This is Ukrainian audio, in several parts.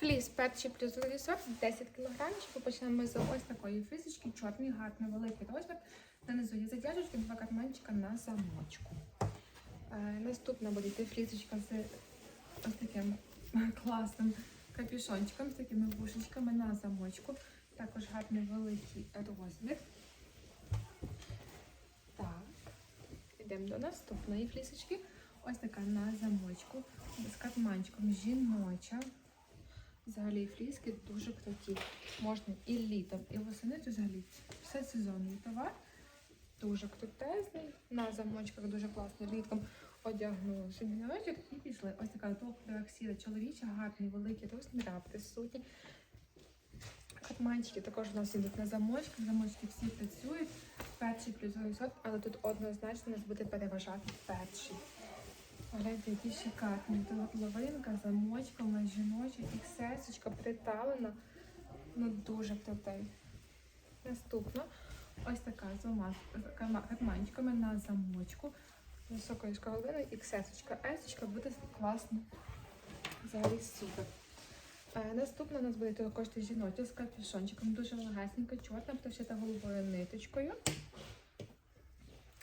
Фліс перший плюс другий сорт 10 кг. Почнемо з ось такої флісочки, чорний, гарний, великий розмір. Нанизу є затяжечки, два карманчика на замочку. Е, наступна буде йти флісочка з ось таким класним капюшончиком, з такими вушечками на замочку. Також гарний великий розмір. Так, йдемо до наступної флісочки. Ось така на замочку з карманчиком жіноча. Взагалі фліски дуже круті. Можна і літом, і восени, взагалі все сезонний товар. Дуже крутезний. На замочках дуже класно літком одягнули шуміночок і пішли. Ось така топлива сіра чоловіча, гарний, великий розмір, присутні. Катманчики також у нас ідуть на замочках. Замочки всі працюють. Перший плюс сорт, але тут однозначно нас буде переважати перший. Гляньте, які шикарні. Лавинка, замочками, жіноча, іксесочка приталена. Ну дуже крутий. Наступно ось така з двома карманчиками на замочку. Високою шкалиною, іксесочка, есочка буде класно. Взагалі супер. Е, Наступна у нас буде також жіноча з капюшончиком. Дуже легесенька, чорна, прошита голубою ниточкою.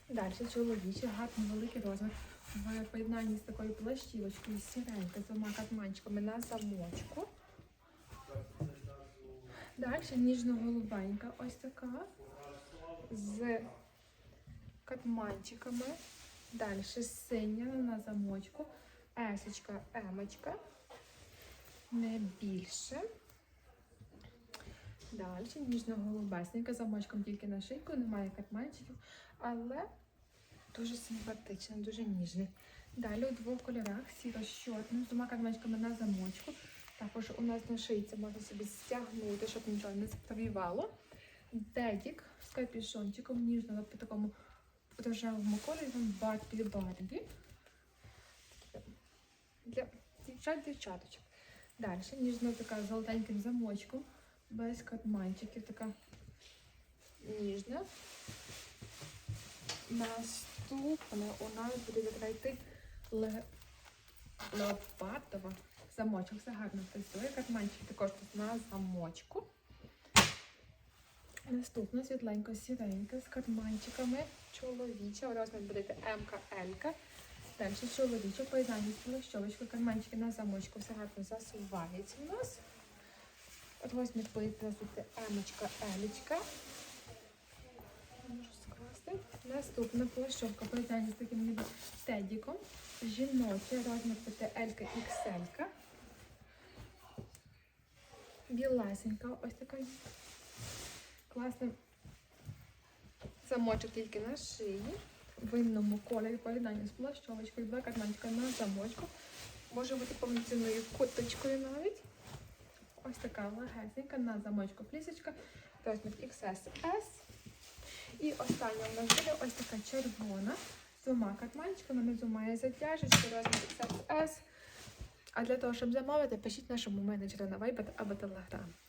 Далі чоловічий, гарний великий розмір. В поєднанні з такою плащівочкою сіренька з двома катманчиками на замочку. Далі ніжно-голубенька, ось така з катманчиками. Далі синя на замочку. Есочка, емочка. Не більше. Далі ніжно-голубесненька, замочком тільки на шийку, немає катманчиків, але дуже симпатичний, дуже ніжний. Далі у двох кольорах сіро з з двома катманчиками на замочку. Також у нас на шийці можна собі стягнути, щоб нічого не спровівало. Дедік з капюшончиком ніжного по такому рожевому кольорі, там барбі барбі. Для дівчат дівчаточок. Далі ніжно така золотеньким замочком, без катманчиків, така ніжна. Наступне у нас буде закрити ле... леопардова замочок. Все гарно працює. Катманчик також тут на замочку. Наступна світленько сіренька з карманчиками. Чоловіча. Розмір буде МК, Л. Далі чоловіча поєднання з плащовочкою. Карманчики на замочку. Все гарно засувається у нас. Розмір буде бути Наступна плащовка поєднання з таким ніби тедіком. Жіноча, розмір буде Елька XL. Білесенька, ось така класна замочок тільки на шиї. В винному кольорі поєднання з плащовочкою, два карманчика на замочку. Може бути повноцінною куточкою навіть. Ось така легесенька на замочку плісочка. Розмір XS. І остання у нас буде ось така червона з двома карманчиками. Внизу має затяжечку, розмір XS. А для того, щоб замовити, пишіть нашому менеджеру на Viber або Telegram.